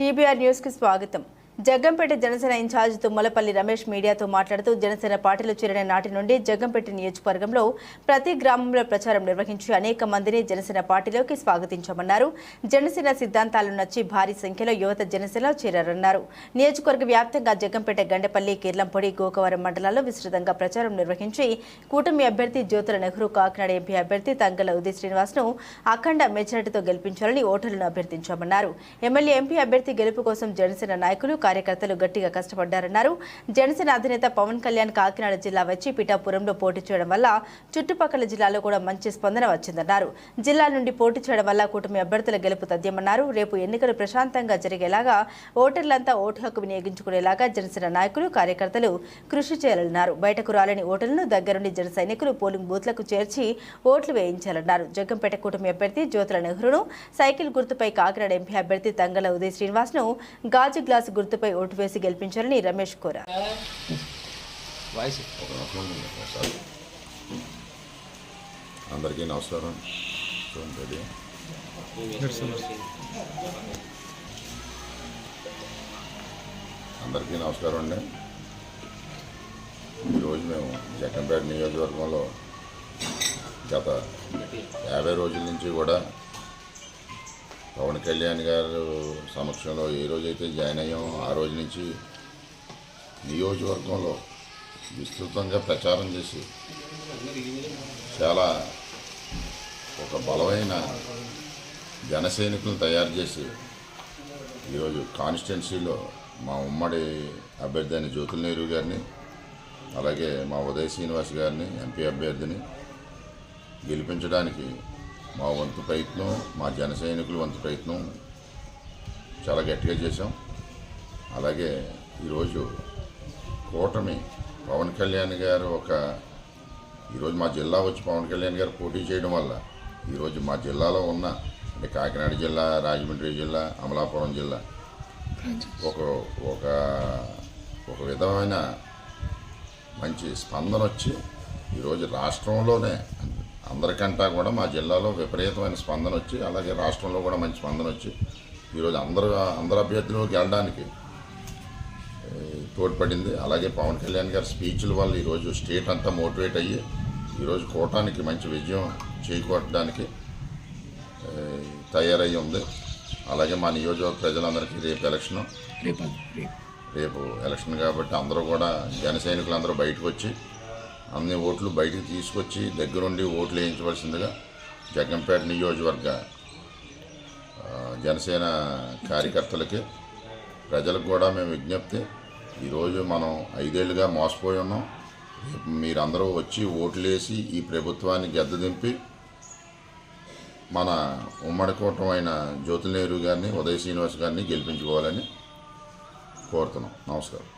TBR న్యూస్కి స్వాగతం. Jaggampeta Janasena incharge Tummalapalli Ramesh మీడియాతో మాట్లాడుతూ జనసేన పార్టీలో చేరిన నాటి నుండి జగ్గంపేట నియోజకవర్గంలో ప్రతి గ్రామంలో ప్రచారం నిర్వహించి అనేక మందిని జనసేన పార్టీలోకి స్వాగతించామన్నారు. జనసేన సిద్ధాంతాలు నచ్చి భారీ సంఖ్యలో యువత జనసేనలో చేరారన్నారు. నియోజకవర్గ వ్యాప్తంగా జగ్గంపేట గండపల్లి కీర్లంపొడి గోకవరం మండలాల్లో విస్తృతంగా ప్రచారం నిర్వహించి కూటమి అభ్యర్థి జ్యోతుల నెహ్రూ కాకినాడ ఎంపీ అభ్యర్థి తంగల ఉదయ్ శ్రీనివాస్ను అఖండ మెజారిటీతో గెలిపించాలని ఓటర్లను అభ్యర్థించామన్నారు. ఎమ్మెల్యే ఎంపీ అభ్యర్థి గెలుపు కోసం జనసేన నాయకులు కార్యకర్తలు గట్టిగా కష్టపడ్డారన్నారు. జనసేన అధినేత పవన్ కళ్యాణ్ కాకినాడ జిల్లా వచ్చి పిఠాపురంలో పోటీ చేయడం వల్ల చుట్టుపక్కల జిల్లాలో కూడా మంచి స్పందన వచ్చిందన్నారు. జిల్లా నుండి పోటీ చేయడం వల్ల కూటమి అభ్యర్థుల గెలుపు తథ్యమన్నారు. రేపు ఎన్నికలు ప్రశాంతంగా జరిగేలాగా ఓటర్లంతా ఓటు హక్కు వినియోగించుకునేలాగా జనసేన నాయకులు కార్యకర్తలు కృషి చేయాలన్నారు. బయటకు రాలేని ఓటర్లను దగ్గరుండి జన సైనికులు పోలింగ్ బూత్లకు చేర్చి ఓట్లు వేయించాలన్నారు. జగ్గంపేట కూటమి అభ్యర్థి జ్యోతుల నెహ్రూను సైకిల్ గుర్తుపై కాకినాడ ఎంపీ అభ్యర్థి తంగల ఉదయ్ శ్రీనివాస్ను గాజు గ్లాసు గుర్తుపై ఓటు వేసి గెలిపించాలని రమేష్ కోరారు. అందరికీ నమస్కారం. చూడండి అందరికీ నమస్కారం అండి. ఈరోజు మేము జగ్గంపేట నియోజకవర్గంలో గత యాభై రోజుల నుంచి కూడా పవన్ కళ్యాణ్ గారు సమక్షంలో ఏ రోజైతే జాయిన్ అయ్యామో ఆ రోజు నుంచి నియోజకవర్గంలో విస్తృతంగా ప్రచారం చేసి చాలా ఒక బలమైన జన సైనికులను తయారు చేసి ఈరోజు కాన్స్టిట్యున్సీలో మా ఉమ్మడి అభ్యర్థి అయిన జ్యోతుల నెహ్రూ గారిని అలాగే మా ఉదయ్ శ్రీనివాస్ గారిని ఎంపీ అభ్యర్థిని గెలిపించడానికి మా వంతు ప్రయత్నం మా జన సైనికుల వంతు ప్రయత్నం చాలా గట్టిగా చేశాం. అలాగే ఈరోజు కూటమి పవన్ కళ్యాణ్ గారు ఒక ఈరోజు మా జిల్లా వచ్చి పవన్ కళ్యాణ్ గారు పోటీ చేయడం వల్ల ఈరోజు మా జిల్లాలో ఉన్న అంటే కాకినాడ జిల్లా రాజమండ్రి జిల్లా అమలాపురం జిల్లా ఒక ఒక ఒక విధమైన మంచి స్పందన వచ్చి ఈరోజు రాష్ట్రంలోనే అందరికంటా కూడా మా జిల్లాలో విపరీతమైన స్పందన వచ్చి అలాగే రాష్ట్రంలో కూడా మంచి స్పందన వచ్చి ఈరోజు అందరు అందరు అభ్యర్థులు గెలడానికి తోడ్పడింది. అలాగే పవన్ కళ్యాణ్ గారి స్పీచ్ల వల్ల ఈరోజు స్టేట్ అంతా మోటివేట్ అయ్యి ఈరోజు కూటానికి మంచి విజయం చేకూర్చడానికి ఆ, తయారయ్యి ఉంది. అలాగే మా నియోజకవర్గ ప్రజలందరికీ రేపు ఎలక్షన్. రేపు. ఎలక్షన్ కాబట్టి అందరూ కూడా జన సైనికులు అందరూ బయటకు వచ్చి అన్ని ఓట్లు బయటికి తీసుకొచ్చి దగ్గరుండి ఓట్లు వేయించవలసిందిగా జగ్గంపేట నియోజకవర్గ జనసేన కార్యకర్తలకి ప్రజలకు కూడా మేము విజ్ఞప్తి. ఈరోజు మనం ఐదేళ్ళుగా మోసపోయి ఉన్నాం. రేపు మీరందరూ వచ్చి ఓట్లేసి ఈ ప్రభుత్వాన్ని గద్దెదింపి మన ఉమ్మడి కూటమైన జ్యోతి నెహ్రూ గారిని ఉదయ్ శ్రీనివాస్ గారిని గెలిపించుకోవాలని కోరుతున్నాం. నమస్కారం.